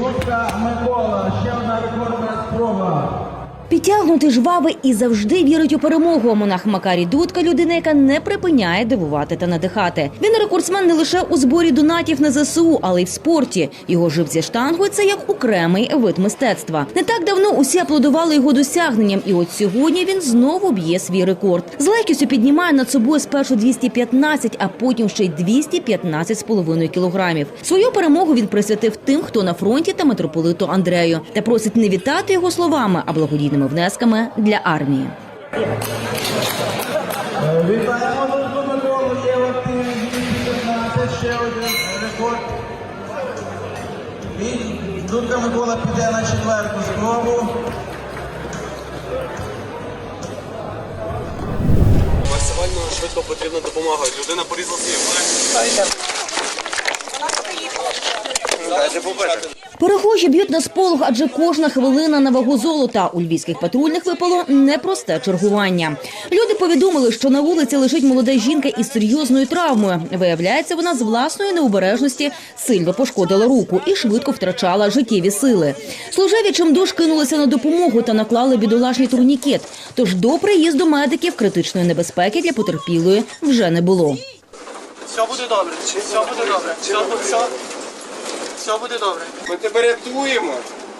Дудка Микола, ще одна рекордна спроба. Підтягнутий жвавий і завжди вірить у перемогу. Монах Макарій Дудка людина, яка не припиняє дивувати та надихати. Він рекордсмен не лише у зборі донатів на ЗСУ, але й в спорті. Його жив зі це як окремий вид мистецтва. Не так давно усі аплодували його досягненням, і от сьогодні він знову б'є свій рекорд. З легкістю піднімає над собою спершу 215, а потім ще й 215,5 кілограмів. Свою перемогу він присвятив тим, хто на фронті та митрополиту Андрею, та просить не вітати його словами, а благодійними внесками для армії. Вітаємо Дудку Миколу, є в активі 215, ще один рекорд. Дудка Микола піде на четверту спробу. Максимально швидко потрібна допомога. Людина порізала свій. Перехожі б'ють на сполох, адже кожна хвилина на вагу золота. У львівських патрульних випало непросте чергування. Люди повідомили, що на вулиці лежить молода жінка із серйозною травмою. Виявляється, вона з власної необережності сильно пошкодила руку і швидко втрачала життєві сили. Служеві чимдуж кинулися на допомогу та наклали бідолашний турнікет. Тож до приїзду медиків критичної небезпеки для потерпілої вже не було. Все буде добре, все буде добре, все, бу- все, буде добре, Ми тебе рятуємо.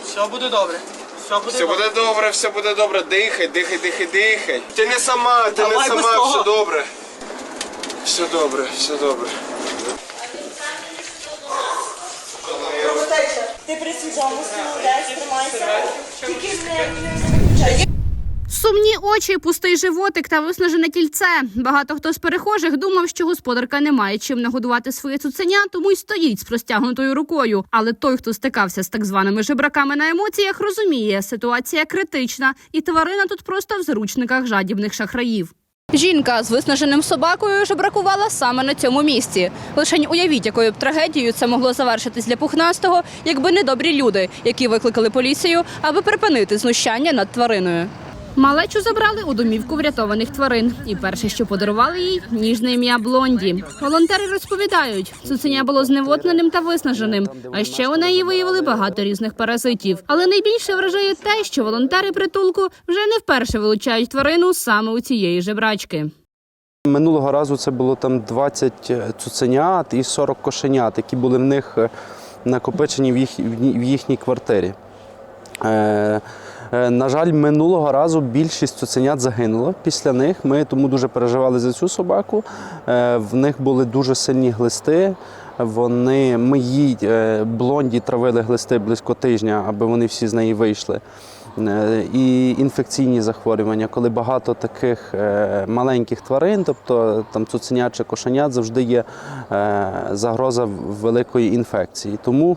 все буде добре, все буде Все добре. буде добре, все буде добре. Дихай, дихай, дихай, дихай. Ти не сама, ти Давай не без сама, того. все добре. Все добре, все добре. Ти при свідомості молодець, тримайся. Тільки не. Сумні очі, пустий животик та виснажене тільце. Багато хто з перехожих думав, що господарка не має чим нагодувати своє цуценя, тому й стоїть з простягнутою рукою. Але той, хто стикався з так званими жебраками на емоціях, розуміє, ситуація критична, і тварина тут просто в заручниках жадібних шахраїв. Жінка з виснаженим собакою жебракувала саме на цьому місці. Лишень уявіть, якою б трагедією це могло завершитись для пухнастого, якби не добрі люди, які викликали поліцію, аби припинити знущання над твариною. Малечу забрали у домівку врятованих тварин, і перше, що подарували їй ніжне ім'я Блонді. Волонтери розповідають, цуценя було зневодненим та виснаженим. А ще у неї виявили багато різних паразитів. Але найбільше вражає те, що волонтери притулку вже не вперше вилучають тварину саме у цієї жебрачки. Минулого разу це було там 20 цуценят і 40 кошенят, які були в них е, накопичені в, їх, в їхній квартирі. Е, на жаль, минулого разу більшість цуценят загинуло після них. Ми тому дуже переживали за цю собаку. Е, в них були дуже сильні глисти. Вони, ми їй е, блонді травили глисти близько тижня, аби вони всі з неї вийшли. І інфекційні захворювання, коли багато таких маленьких тварин, тобто там цуценят чи кошенят, завжди є загроза великої інфекції. Тому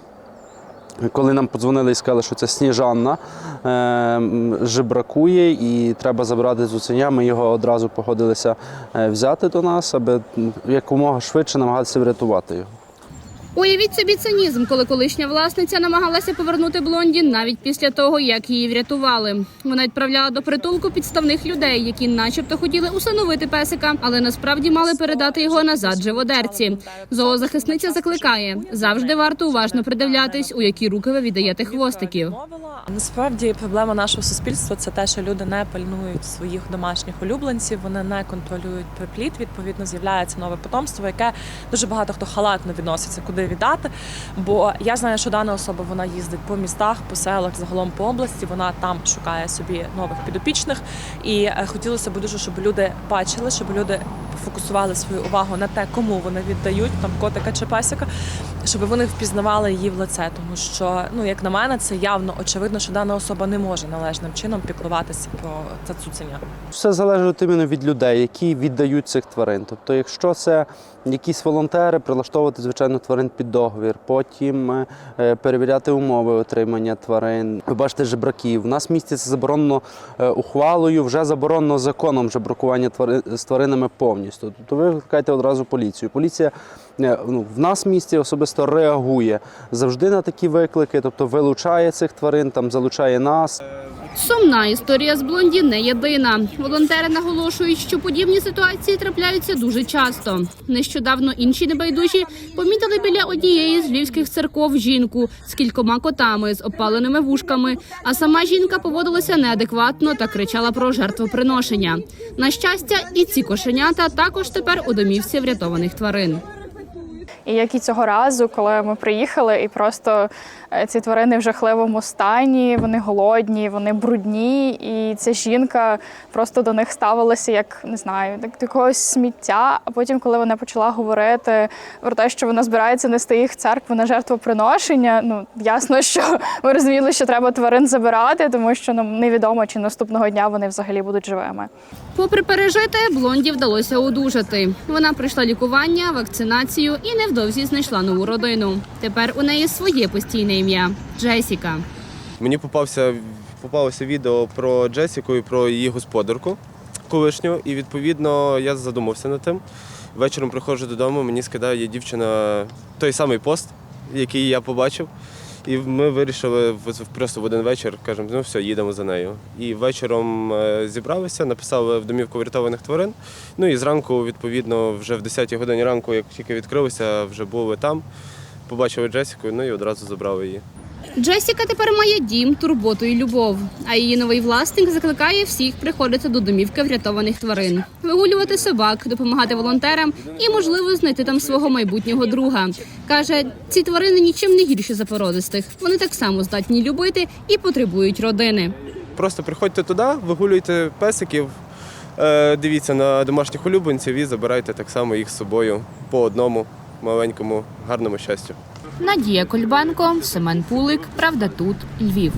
коли нам подзвонили і сказали, що це Сніжанна е, жебракує і треба забрати цуценя, ми його одразу погодилися е, взяти до нас, аби якомога швидше намагатися врятувати його. Уявіть собі цинізм, коли колишня власниця намагалася повернути блонді навіть після того, як її врятували. Вона відправляла до притулку підставних людей, які, начебто, хотіли усиновити песика, але насправді мали передати його назад живодерці. Зоозахисниця закликає завжди варто уважно придивлятись, у які руки ви віддаєте хвостиків. Насправді проблема нашого суспільства це те, що люди не пильнують своїх домашніх улюбленців, вони не контролюють припліт. Відповідно, з'являється нове потомство, яке дуже багато хто халатно відноситься, куди віддати. Бо я знаю, що дана особа вона їздить по містах, по селах, загалом по області. Вона там шукає собі нових підопічних. І е, хотілося б дуже, щоб люди бачили, щоб люди фокусували свою увагу на те, кому вони віддають там котика чи песика, щоб вони впізнавали її в лице, тому що ну як на мене, це явно очевидно, що дана особа не може належним чином піклуватися про це цуценя. Все залежить іменно від людей, які віддають цих тварин. Тобто, якщо це якісь волонтери, прилаштовувати звичайно тварин під договір, потім е, перевіряти умови отримання тварин. Ви бачите жебраків. У нас в місті це заборонено е, ухвалою, вже заборонено законом жебракування твари- з тваринами повністю. Тобто ви викликаєте одразу поліцію. Поліція е, ну, в нас в місті особисто реагує завжди на такі виклики, тобто вилучає цих тварин, там залучає нас. Сумна історія з блонді не єдина. Волонтери наголошують, що подібні ситуації трапляються дуже часто. Нещодавно інші небайдужі помітили біля однієї з львівських церков жінку з кількома котами з опаленими вушками. А сама жінка поводилася неадекватно та кричала про жертвоприношення. На щастя, і ці кошенята також тепер у домівці врятованих тварин. І як і цього разу, коли ми приїхали, і просто е, ці тварини в жахливому стані, вони голодні, вони брудні, і ця жінка просто до них ставилася як не знаю, як до якогось сміття. А потім, коли вона почала говорити про те, що вона збирається нести їх в церкву на жертвоприношення, ну ясно, що ми розуміли, що треба тварин забирати, тому що нам невідомо, чи наступного дня вони взагалі будуть живими. Попри пережите, блонді вдалося одужати. Вона пройшла лікування, вакцинацію і невдовзі знайшла нову родину. Тепер у неї своє постійне ім'я Джесіка. Мені попався, попалося відео про Джесіку і про її господарку колишню, і відповідно я задумався над тим. Вечором приходжу додому, мені скидає дівчина той самий пост, який я побачив. І ми вирішили просто в один вечір, кажемо, ну все, їдемо за нею. І вечором е, зібралися, написали в домівку врятованих тварин. Ну і зранку, відповідно, вже в 10-й годині ранку, як тільки відкрилися, вже були там. Побачили Джесіку, ну і одразу забрали її. Джесіка тепер має дім, турботу і любов. А її новий власник закликає всіх приходити до домівки врятованих тварин, вигулювати собак, допомагати волонтерам і, можливо, знайти там свого майбутнього друга. каже, ці тварини нічим не гірші за породистих. Вони так само здатні любити і потребують родини. Просто приходьте туди, вигулюйте песиків, е, дивіться на домашніх улюбленців і забирайте так само їх з собою по одному маленькому гарному щастю. Надія Кольбенко, Семен Пулик. Правда, тут Львів.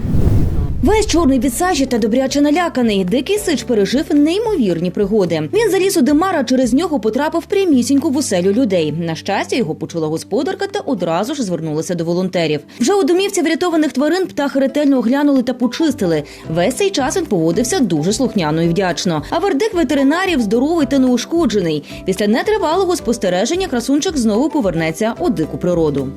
Весь чорний від сажі та добряче наляканий. Дикий сич пережив неймовірні пригоди. Він заліз у димара, через нього потрапив прямісінько в оселю людей. На щастя, його почула господарка та одразу ж звернулася до волонтерів. Вже у домівці врятованих тварин птахи ретельно оглянули та почистили. Весь цей час він поводився дуже слухняно і вдячно. А вердикт ветеринарів здоровий та неушкоджений. Після нетривалого спостереження красунчик знову повернеться у дику природу.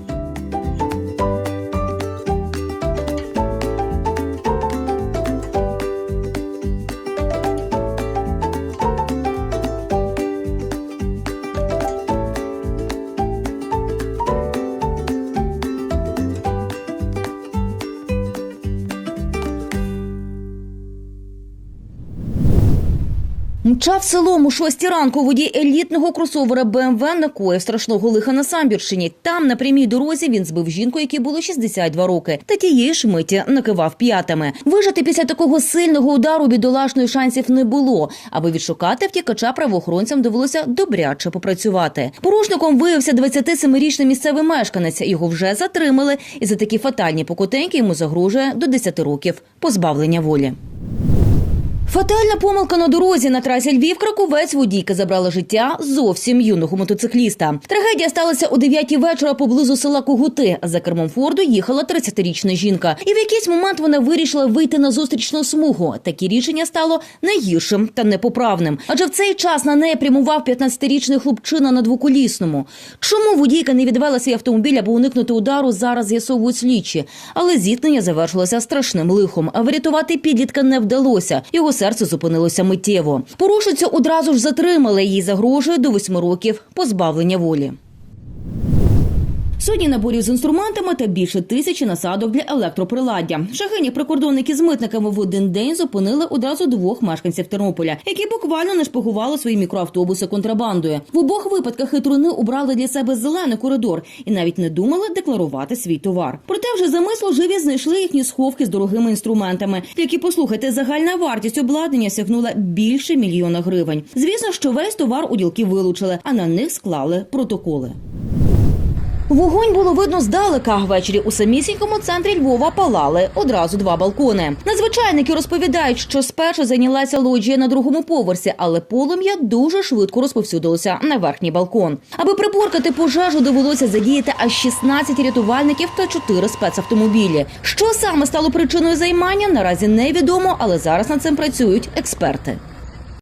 Мчав селом у шостій ранку водій елітного кросовера БМВ накоїв страшного лиха на Самбірщині. Там на прямій дорозі він збив жінку, якій було 62 роки, та тієї ж миті накивав п'ятами. Вижити після такого сильного удару бідолашної шансів не було. Аби відшукати втікача, правоохоронцям довелося добряче попрацювати. Порушником виявився 27-річний місцевий мешканець. Його вже затримали, і за такі фатальні покотеньки йому загрожує до 10 років позбавлення волі. Фатальна помилка на дорозі на трасі Львів Краковець водійка забрала життя зовсім юного мотоцикліста. Трагедія сталася о 9 вечора поблизу села Когути. За кермом Форду їхала 30-річна жінка, і в якийсь момент вона вирішила вийти на зустрічну смугу. Таке рішення стало найгіршим та непоправним. Адже в цей час на неї прямував 15-річний хлопчина на двоколісному. Чому водійка не відвела свій автомобіль, аби уникнути удару, зараз з'ясовують слідчі. Але зіткнення завершилося страшним лихом. А врятувати підлітка не вдалося. Його серце зупинилося миттєво. Порушиться одразу ж затримали. Їй загрожує до восьми років позбавлення волі. Сотні наборів з інструментами та більше тисячі насадок для електроприладдя. Шахині прикордонники з митниками в один день зупинили одразу двох мешканців Тернополя, які буквально нашпигували свої мікроавтобуси контрабандою. В обох випадках хитруни обрали для себе зелений коридор і навіть не думали декларувати свій товар. Проте вже замисло живі знайшли їхні сховки з дорогими інструментами, які послухайте, загальна вартість обладнання сягнула більше мільйона гривень. Звісно, що весь товар у ділки вилучили, а на них склали протоколи. Вогонь було видно здалека. Ввечері у самісінькому центрі Львова палали одразу два балкони. Надзвичайники розповідають, що спершу зайнялася лоджія на другому поверсі, але полум'я дуже швидко розповсюдилося на верхній балкон. Аби приборкати пожежу, довелося задіяти аж 16 рятувальників та 4 спецавтомобілі. Що саме стало причиною займання, наразі невідомо, але зараз над цим працюють експерти.